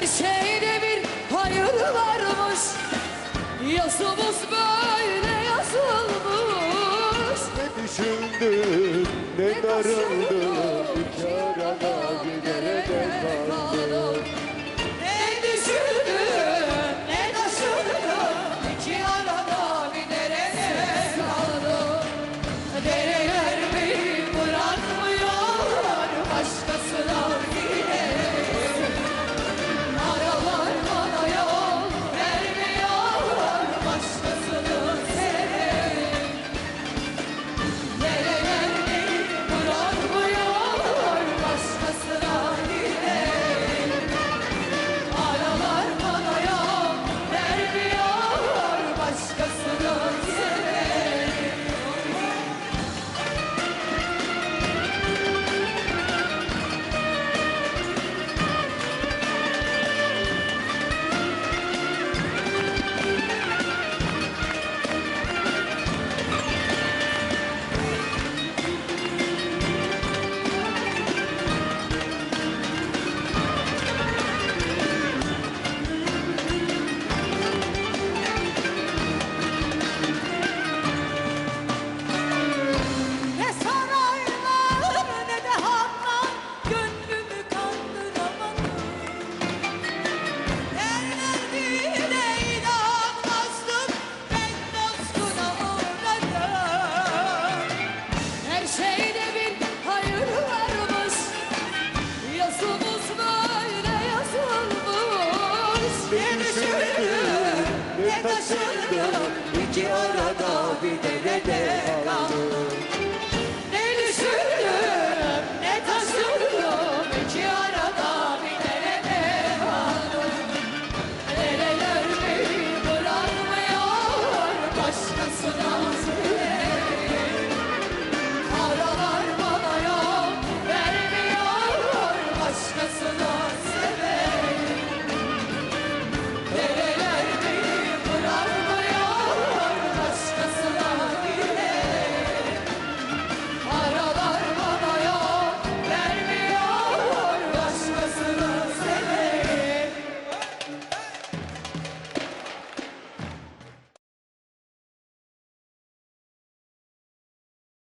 Her şeyde bir hayır varmış. Yazımız böyle yazılmış. Ne düşündün ne, ne darıldın? taşırdım iki ara